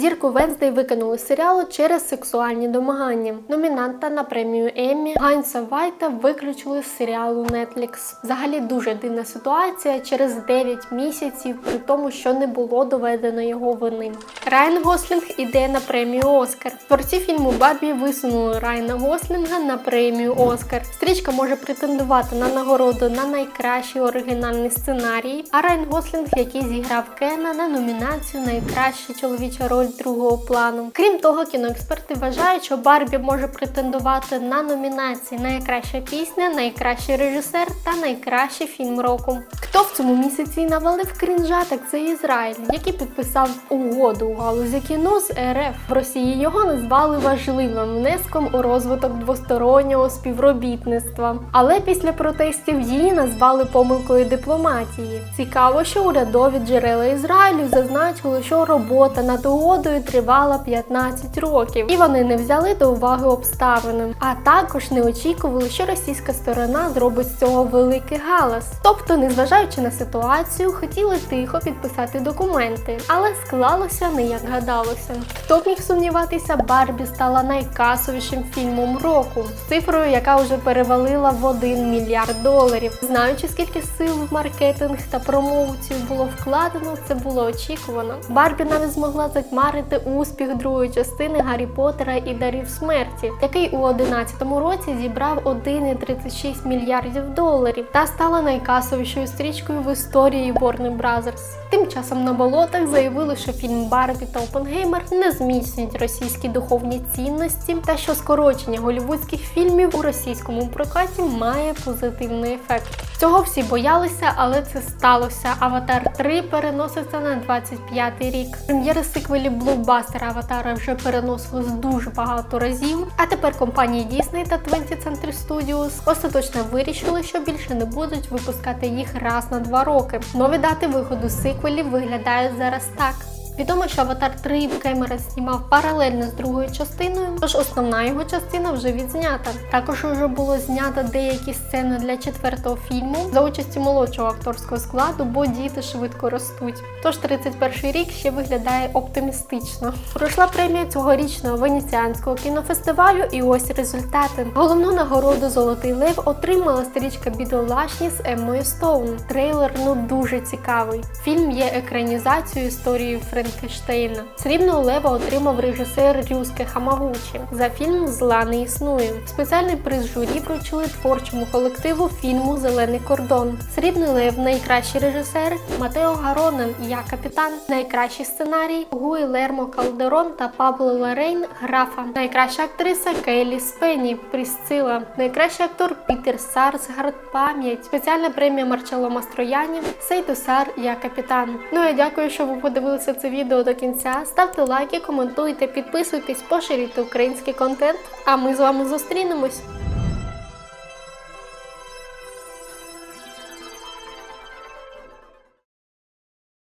Зірку Венздей викинули з серіалу через сексуальні домагання. Номінанта на премію Еммі Ганса Вайта виключили з серіалу Netflix. Взагалі дуже дивна ситуація через 9 місяців, при тому, що не було доведено його вини. Райан Гослінг іде на премію Оскар. Творці фільму Бабі висунули Райана Гослінга на премію Оскар. Стрічка може претендувати на нагороду на найкращий оригінальний сценарій. А Райан Гослінг, який зіграв Кена, на номінацію Найкраща чоловіча роль другого плану. Крім того, кіноексперти вважають, що Барбі може претендувати на номінації Найкраща пісня, найкращий режисер та найкращий фільм року. Хто в цьому місяці навалив крінжа, так це Ізраїль, який підписав угоду у галузі кіно з РФ. В Росії його назвали важливим внеском у розвиток двостороннього співробітництва. Але після протестів її назвали помилкою дипломатії. Цікаво, що урядові джерела Ізраїлю зазначили, що робота над угодою тривала 15 років, і вони не взяли до уваги обставини. А також не очікували, що російська сторона зробить з цього великий галас. Тобто, незважаючи на ситуацію, хотіли тихо підписати документи, але склалося не як гадалося. Хто б міг сумніватися, Барбі стала найкасовішим фільмом року, цифрою, яка вже перевалила в 1 мільярд доларів. Знаючи, скільки сил в маркетинг та промоцію було вкладено, це було очікувано. Барбі навіть змогла затьмарити успіх другої частини Гаррі Поттера і Дарів смерті, який у 2011 році зібрав 1,36 мільярдів доларів та стала найкасовішою стрічкою в історії Warner Brothers. Тим часом на болотах заявили, що фільм Барбі та Опенгеймер не зміцнюють російські духовні цінності, та що скорочення голівудських фільмів у російському прокаті має позитивний ефект. Цього всі боялися, але це сталося. Аватар 3 переноситься на 25-й рік. Прем'єри сиквелів блокбастера Аватара вже переносились дуже багато разів. А тепер компанії Disney та 20th Century Studios остаточно вирішили, що більше не будуть випускати їх раз на два роки. Нові дати виходу сиквелів виглядають зараз так. Відомо, що Аватар 3 Кемерон знімав паралельно з другою частиною, тож основна його частина вже відзнята. Також вже було знято деякі сцени для четвертого фільму за участю молодшого акторського складу, бо діти швидко ростуть. Тож 31 рік ще виглядає оптимістично. Пройшла премія цьогорічного венеціанського кінофестивалю, і ось результати. Головну нагороду Золотий Лев отримала стрічка Бідолашні з Еммою Стоун. Трейлер ну дуже цікавий. Фільм є екранізацією історії Франкенштейна. Срібного лева отримав режисер Рюске Хамагучі за фільм Зла не існує. Спеціальний приз журі вручили творчому колективу фільму Зелений кордон. Срібний лев найкращий режисер Матео Гаронен Я капітан, найкращий сценарій Гуйлермо Калдерон та Пабло Ларейн Графа, найкраща актриса Кейлі Спені Прісцила, найкращий актор Пітер Сарсгард Пам'ять, спеціальна премія Марчело Мастрояні Сейту Сар Я капітан. Ну я дякую, що ви подивилися це відео до кінця. Ставте лайки, коментуйте, підписуйтесь, поширюйте український контент. А ми з вами зустрінемось.